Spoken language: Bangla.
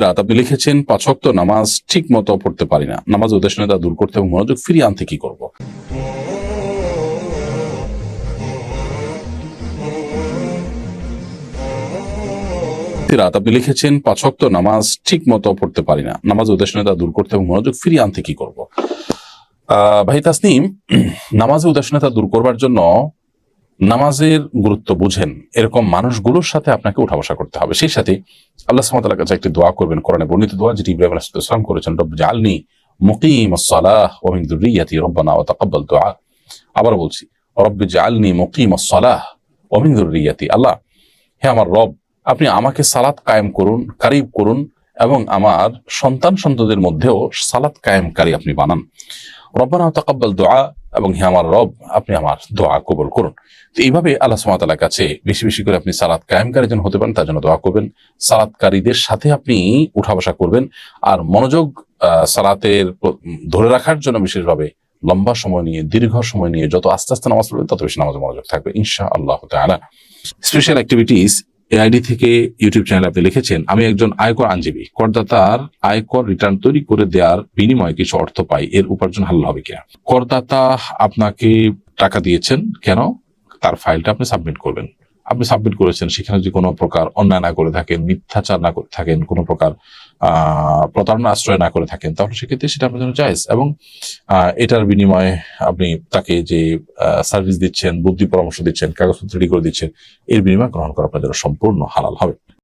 রাত আপনি লিখেছেন পাঁচক্ত নামাজ ঠিক মতো পড়তে পারি না। নামাজ উদ্দেশ্যতা দূর করতে এবং মনোযোগ ফিরিয়ে আনতে কি করব? রাত আপনি লিখেছেন পাঁচক্ত নামাজ ঠিক মতো পড়তে পারি না। নামাজ উদ্দেশ্যতা দূর করতে এবং মনোযোগ ফিরিয়ে আনতে কি করব? আহ, ভাই তাসনিম নামাজে উদাসীনতা দূর করবার জন্য নামাজের গুরুত্ব বুঝেন, এরকম মানুষগুলোর সাথে আপনাকে উঠা বসা করতে হবে। সেই সাথে আল্লাহ সামাতার কাছে একটি দোয়া করবেন, কোরআনে বর্ণিত দোয়া যেটি ইব্রাহিম আলাইসালাম করেছেন রব জালনি মুকিম সালাহ ওয়া মিন রব্বানা ওয়া তাকাব্বাল দুআ। আবার বলছি রব জালনি মুকিম সালাহ ওয়া মিন আল্লাহ, হে আমার রব, আপনি আমাকে সালাত কায়েম করুন কারিব করুন এবং আমার সন্তান সন্তদের মধ্যেও সালাত কায়েমকারী আপনি বানান। রব্বানা তাকাব্বাল দোয়া এবং হে আমার রব, আপনি আমার দোয়া কবল করুন। তো এইভাবে আল্লাহ সুমাতালার কাছে বেশি বেশি করে আপনি সালাত কায়েমকারী যেন হতে পারেন, তার জন্য দোয়া করবেন। সালাতকারীদের সাথে আপনি উঠা বসা করবেন আর মনোযোগ সালাতের ধরে রাখার জন্য বিশেষভাবে লম্বা সময় নিয়ে, দীর্ঘ সময় নিয়ে যত আস্তে আস্তে নামাজ পড়বেন, তত বেশি নামাজ মনোযোগ থাকবে ইনশা আল্লাহ স্পেশাল অ্যাক্টিভিটিস এআইডি থেকে ইউটিউব চ্যানেল আপনি লিখেছেন, আমি একজন আয়কর আইনজীবী। করদাতার আয়কর রিটার্ন তৈরি করে দেওয়ার বিনিময়ে কিছু অর্থ পাই, এর উপার্জন হাল হবে কিনা? করদাতা আপনাকে টাকা দিয়েছেন, কেন? তার ফাইলটা আপনি সাবমিট করবেন। আপনি সাবমিট করেছেন, সেখানে যদি কোনো প্রকার অন্যায় না করে থাকেন, মিথ্যাচার না করে থাকেন, কোনো প্রকার প্রতারণা আশ্রয় না করে থাকেন, তাহলে সেক্ষেত্রে সেটা আপনার জন্য জায়েজ এবং এটার বিনিময়ে আপনি তাকে যে সার্ভিস দিচ্ছেন, বুদ্ধি পরামর্শ দিচ্ছেন, কাগজপত্র রেডি করে দিচ্ছেন, এর বিনিময় গ্রহণ করা আপনার জন্য সম্পূর্ণ হালাল হবে।